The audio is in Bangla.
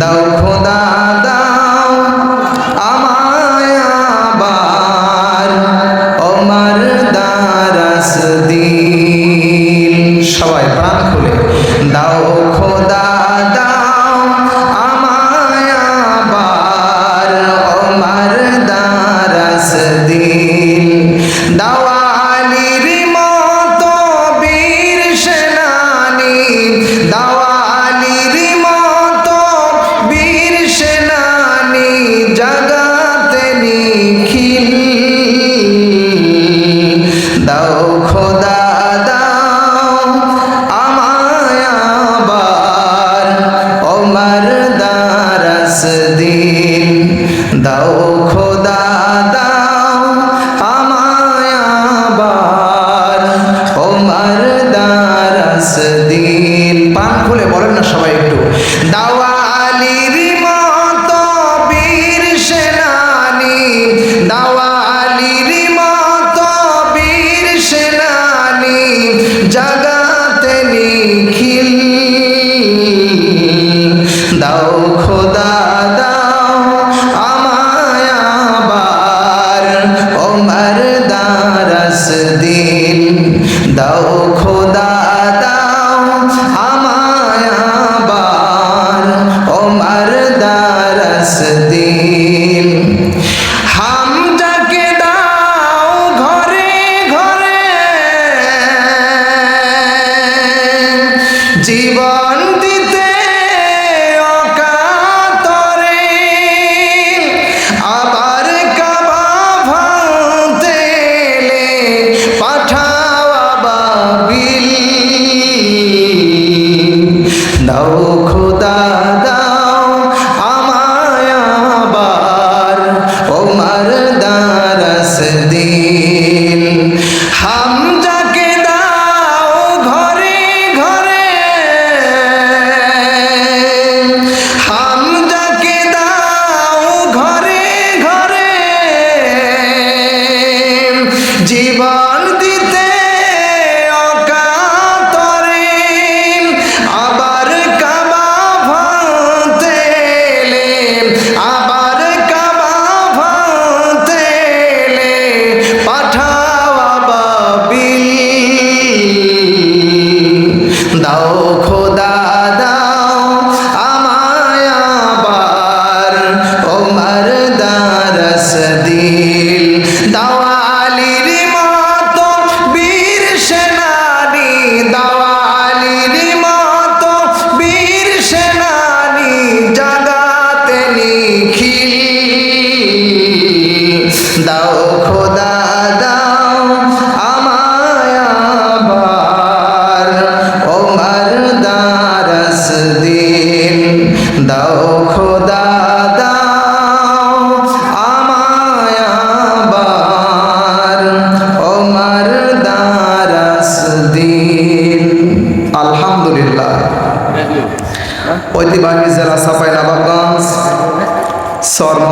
দাও খোদা। Jawa. العالمين now call দিন। দাও খোদা, দাও আমায় আবার। ওমর দারাস দিন। আলহামদুলিল্লাহ। ঐতিহ্যবাহী জেলা সাফাই নবাবগঞ্জ সর্ব